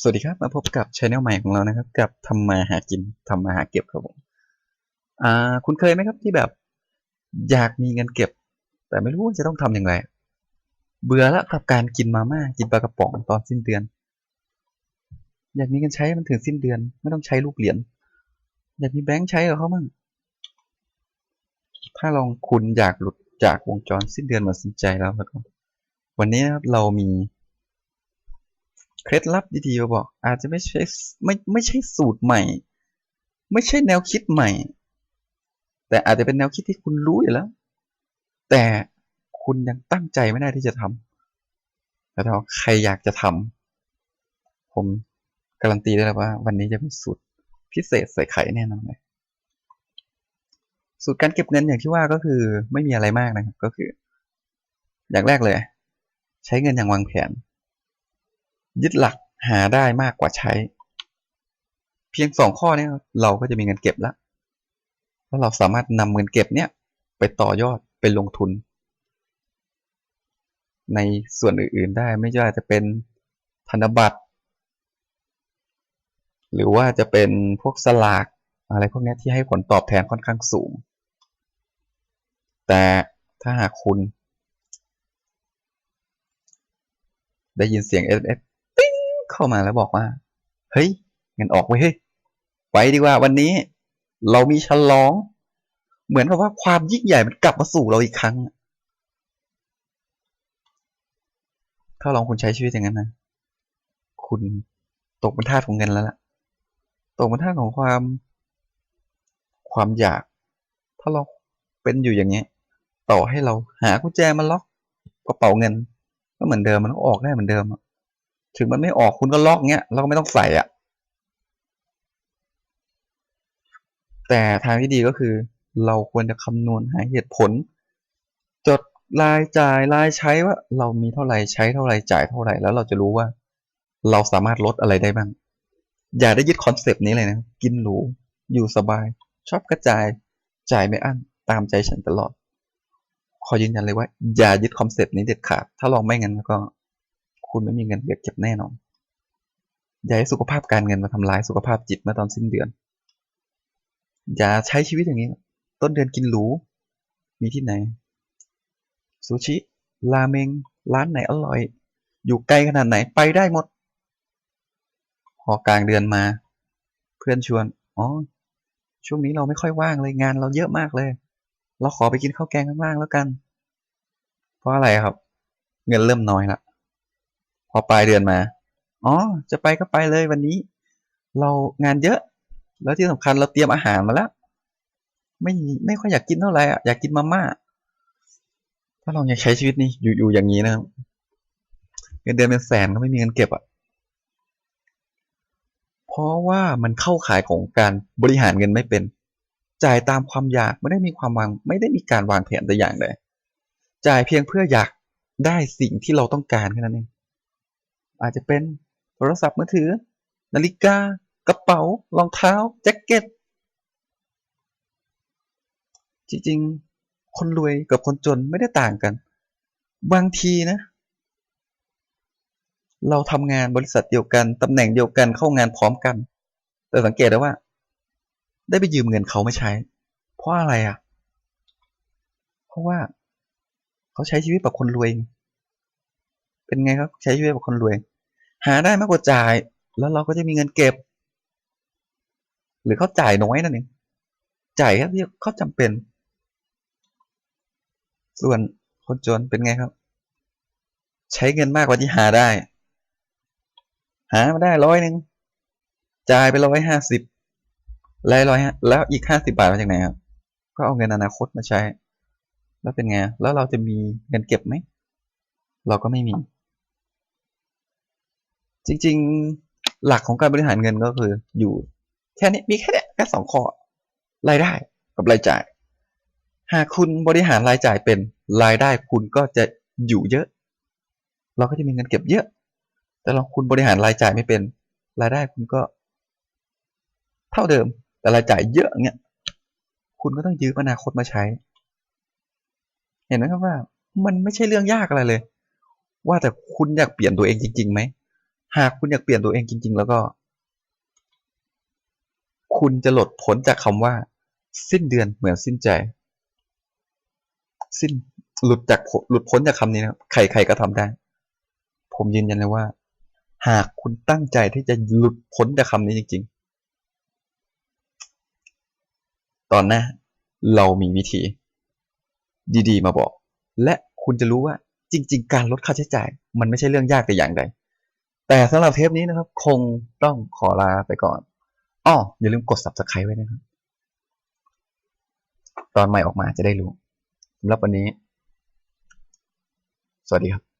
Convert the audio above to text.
สวัสดีครับ มาพบกับช anel ใหม่ของเรานะครับ กับทำมาหากินทำมาหาเก็บครับผมอ่าคุณเคยไหมครับที่แบบ อยากมีเงินเก็บ แต่ไม่รู้ว่าจะต้องทำอย่างไร เบื่อแล้วกับการกินมาม่ากินปลากระป๋องตอนสิ้นเดือน อยากมีเงินใช้มันถึงสิ้นเดือน ไม่ต้องใช้ลูกเหรียญอยากมีแบงค์ใช้กับเขามั่งถ้าลองคุณอยากหลุดจากวงจรสิ้นเดือนหมดสินใจแล้วแล้วก็วันนี้นะครับเรามี เคล็ดลับดีๆมาบอก อาจจะไม่ใช่ไม่ไม่ใช่สูตรใหม่ ไม่ใช่แนวคิดใหม่ แต่อาจจะเป็นแนวคิดที่คุณรู้อยู่แล้ว แต่คุณยังตั้งใจไม่ได้ที่จะทำแต่ถ้าใครอยากจะทำผมการันตีได้เลยว่า วันนี้จะเป็นสูตรพิเศษใส่ไข่แน่นอนเลยสูตรการเก็บเงินอย่างที่ว่าก็คือไม่มีอะไรมากนะครับ ก็คือ อย่างแรกเลย ใช้เงินอย่างวางแผน ยึดหลักหาได้มากกว่าใช้ เพียงสองข้อนี้เราก็จะมีเงินเก็บแล้วแล้วเราสามารถนำเงินเก็บเนี้ยไปต่อยอดไปลงทุน ในส่วนอื่นๆได้ไม่ว่าจะเป็นธนบัตร หรือว่าจะเป็นพวกสลากอะไรพวกนี้ที่ให้ผลตอบแทนค่อนข้างสูง แต่ถ้าหากคุณ ได้ยินเสียง SMS เข้ามาแล้วบอกว่า เฮ้ยเงินออกไว้เฮ้ยไปดีกว่าวันนี้ เรามีฉลอง เหมือนกับว่าความยิ่งใหญ่มันกลับมาสู่เราอีกครั้ง ถ้าลองคุณใช้ชีวิตอย่างนั้นนะคุณตกเป็นทาสของเงินแล้วล่ะ ตกเป็นทาสของความ ความอยาก ถ้าเราเป็นอยู่อย่างเงี้ย ต่อให้เราหากุญแจมาล็อกกระเป๋าเงิน ก็เหมือนเดิมมันก็ออกได้เหมือนเดิม ถึงมันไม่ออกคุณก็ล็อกเงี้ยเราก็ไม่ต้องใส่อะ แต่ทางที่ดีก็คือ เราควรจะคำนวณหาเหตุผล จดรายจ่ายรายใช้ว่า เรามีเท่าไหร่ใช้เท่าไหร่จ่ายเท่าไหร่แล้วเราจะรู้ว่า เราสามารถลดอะไรได้บ้าง อย่าได้ยึดคอนเซปต์นี้เลยนะ กินหรูอยู่สบาย ชอบกระจายจ่ายไม่อั้นตามใจฉันตลอด ขอยืนยันเลยว่า อย่ายึดคอนเซปต์นี้เด็ดขาดถ้าลองไม่งั้นแล้วก็ คุณไม่มีเงินเก็บแน่นอน อย่าให้สุขภาพการเงินมาทำลายสุขภาพจิตเมื่อตอนสิ้นเดือน อย่าใช้ชีวิตอย่างนี้ ต้นเดือนกินหรู มีที่ไหน ซูชิ ราเมง ร้านไหนอร่อย อยู่ไกลขนาดไหนไปได้หมด พอกลางเดือนมา เพื่อนชวน อ๋อ ช่วงนี้เราไม่ค่อยว่างเลยงานเราเยอะมากเลย เราขอไปกินข้าวแกงข้างล่างแล้วกัน เพราะอะไรครับ เงินเริ่มน้อยละ อปลายเดือนมา อ๋อ จะไปก็ไปเลยวันนี้ เรางานเยอะ แล้วที่สำคัญเราเตรียมอาหารมาแล้ว ไม่ไม่ค่อยอยากกินเท่าไหร่อะอยากกินมาม่า ถ้าเราอยากใช้ชีวิตนี่อยู่อยู่อย่างนี้นะครับเงินเดือนเป็นแสนก็ไม่มีเงินเก็บอะ เพราะว่ามันเข้าขายของการบริหารเงินไม่เป็น จ่ายตามความอยากไม่ได้มีความวาง ไม่ได้มีการวางแผนแต่อย่างใดจ่ายเพียงเพื่ออยากได้สิ่งที่เราต้องการแค่นั้นเอง อาจจะเป็นโทรศัพท์มือถือ นาฬิกา กระเป๋ารองเท้า แจ็คเก็ต จริงๆ คนรวยกับคนจนไม่ได้ต่างกัน บางทีนะ เราทำงานบริษัทเดียวกันตำแหน่งเดียวกันเข้างานพร้อมกัน แต่สังเกตได้ว่า ได้ไปยืมเงินเขาไม่ใช้ เพราะอะไรอะ เพราะว่า เขาใช้ชีวิตแบบคนรวย เป็นไงครับ ใช้ชีวิตแบบคนรวย หาได้มากกว่าจ่าย แล้วเราก็จะมีเงินเก็บ หรือเขาจ่ายน้อยนั่นเองจ่ายแค่ที่เขาจำเป็น ส่วนคนจนเป็นไงครับ ใช้เงินมากกว่าที่หาได้ หามาได้ร้อยหนึ่งจ่ายไปร้อยห้าสิบแล้วร้อยแล้วอีกห้าสิบาทมาจากไหนครับก็เอาเงินอนาคตมาใช้ แล้วเป็นไง แล้วเราจะมีเงินเก็บไหม เราก็ไม่มี จริง ๆ หลักของการบริหารเงินก็คือ อยู่แค่นี้มีแค่นี้แค่สองข้อรายได้กับรายจ่าย หากคุณบริหารรายจ่ายเป็นรายได้คุณก็จะอยู่เยอะ เราก็จะมีเงินเก็บเยอะ แต่ลองคุณบริหารรายจ่ายไม่เป็น รายได้คุณก็ เท่าเดิม แต่รายจ่ายเยอะเงี้ยคุณก็ต้องยืมอนาคตมาใช้ เห็นไหมครับว่า มันไม่ใช่เรื่องยากอะไรเลย ว่าแต่คุณอยากเปลี่ยนตัวเองจริงๆไหม หากคุณอยากเปลี่ยนตัวเองจริง ๆ แล้วก็ คุณจะหลุดพ้นจากคำว่า สิ้นเดือนเหมือนสิ้นใจ สิ้นหลุดจากหลุดพ้นจากคำนี้นะครใครๆก็ทำได้ ผมยืนยันเลยว่า หากคุณตั้งใจที่จะหลุดพ้นจากคำนี้จริง ๆ ตอนหน้าเรามีวิธี ดีๆ มาบอก และคุณจะรู้ว่าจริง ๆ การลดค่าใช้จ่าย มันไม่ใช่เรื่องยากแต่อย่างใด แต่สำหรับเทปนี้นะครับ คงต้องขอลาไปก่อนอ้ออย่าลืมกด subscribe ไว้นะครับ ตอนใหม่ออกมาจะได้รู้สำหรับวันนี้ สวัสดีครับ